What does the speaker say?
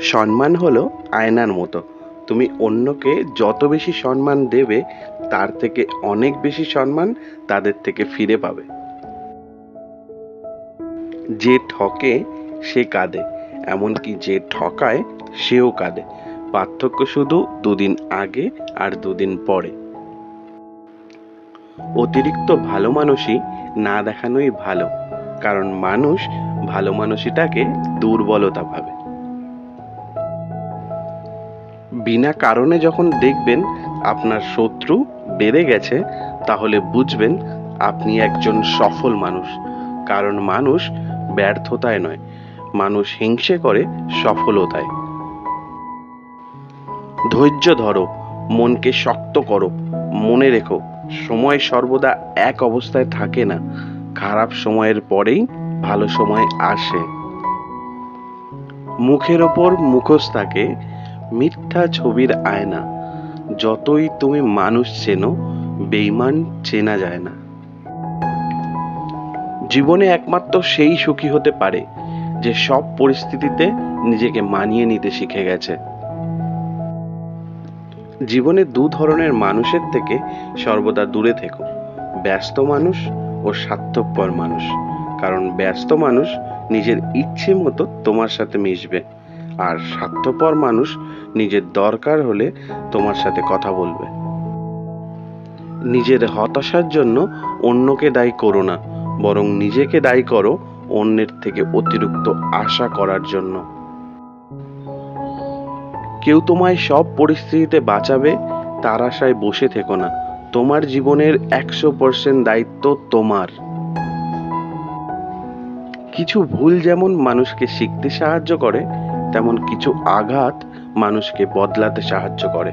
সম্মান হলো আয়নার মতো। তুমি অন্যকে যত বেশি সম্মান দেবে, তার থেকে অনেক বেশি সম্মান তাদের থেকে ফিরে পাবে। যে ঠকে, সে কাঁদে। এমনকি যে ঠকায়, সেও কাঁদে। পার্থক্য শুধু দুদিন আগে আর দুদিন পরে। অতিরিক্ত ভালো মানুষই না দেখানোই ভালো। কারণ মানুষ ভালো মানুষটাকে দুর্বলতা ভাবে। বিনা কারণে যখন দেখবেন আপনার শত্রু বেড়ে গেছে, তাহলে বুঝবেন আপনি একজন সফল মানুষ। কারণ মানুষ ব্যর্থতায় নয়, মানুষ হিংসে করে সফলতায়। ধৈর্য ধরো, মনকে শক্ত করো, মনে রেখো, সময় সর্বদা এক অবস্থায় থাকে না, খারাপ সময়ের পরেই ভালো সময় আসে। মুখের ওপর মুখোশ থাকে মিথ্যা ছবির আয়না। যতই তুমি মানুষ চেনো বেইমান চেনা যায় না। জীবনে একমাত্র সেই সুখী হতে পারে, যে সব পরিস্থিতিতে নিজেকে মানিয়ে নিতে শিখে গেছে। জীবনে দু ধরনের মানুষের থেকে সর্বদা দূরে থেকো। ব্যস্ত মানুষ ও স্বার্থপর মানুষ। কারণ ব্যস্ত মানুষ নিজের ইচ্ছে মতো তোমার সাথে মিশবে। আর স্বার্থপর মানুষ নিজের দরকার হলে তোমার সাথে কথা বলবে। নিজের হতাশার জন্য অন্যকে দায়ী করো না, বরং নিজেকে দায়ী করো অন্যের থেকে অতিরিক্ত আশা করার জন্য। কেউ তোমায় সব পরিস্থিতিতে বাঁচাবে, তার আশায় বসে থেকো না। তোমার জীবনের একশো পার্সেন্ট দায়িত্ব তোমার। কিছু ভুল যেমন মানুষকে শিখতে সাহায্য করে তেমন কিছু আঘাত মানুষকে বদলাতে সাহায্য করে।